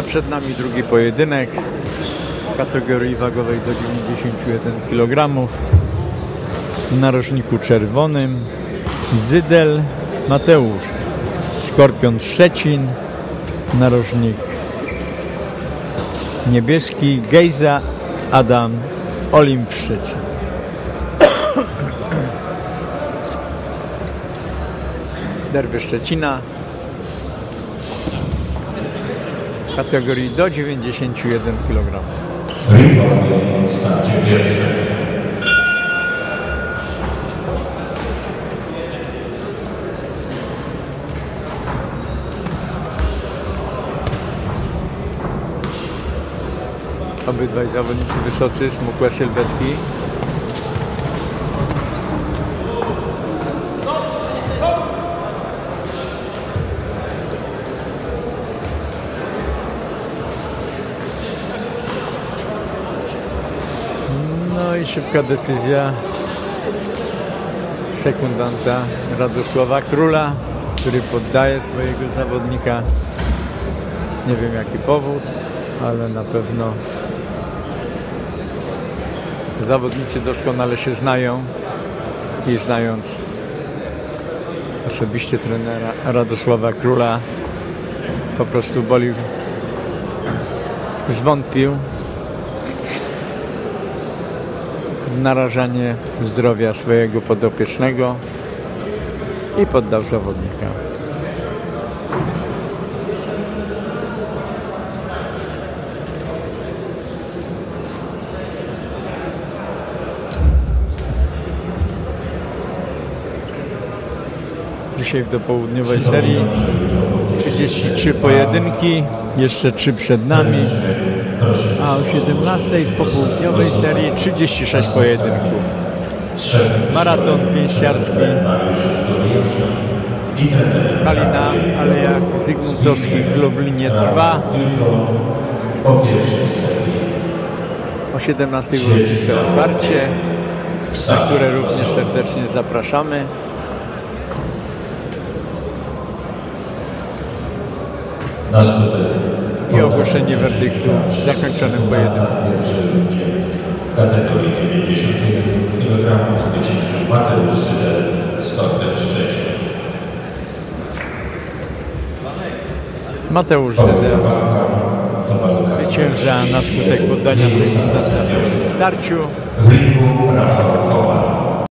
A przed nami drugi pojedynek w kategorii wagowej do 91 kg. W narożniku czerwonym Zydel Mateusz, Skorpion Szczecin, narożnik niebieski Gejza Adam Olimp Szczecin. Derby Szczecina w kategorii do 91 kg. Pierwszym. Obydwaj zawodnicy wysocy, smukłe sylwetki. No i szybka decyzja sekundanta Radosława Króla, który poddaje swojego zawodnika. Nie wiem jaki powód, ale na pewno zawodnicy doskonale się znają i znając osobiście trenera Radosława Króla po prostu Boliw zwątpił w narażanie zdrowia swojego podopiecznego i poddał zawodnika. Dzisiaj w dopołudniowej serii 33 pojedynki, jeszcze 3 przed nami, a o 17 w popołudniowej serii 36 pojedynków. Maraton pięściarski Halina Alejach Zygmuntowskich w Lublinie trwa. O 17 uroczyste otwarcie, na które również serdecznie zapraszamy. Na skutek ogłoszenie werdyktu zakończonym pojedynku. w kategorii 91 kg zwyciężył Mateusz Sydel, Skorpion Szczecin. Mateusz walka zwycięża na skutek poddania sekundanta w starciu. w ringu Rafał Kowal.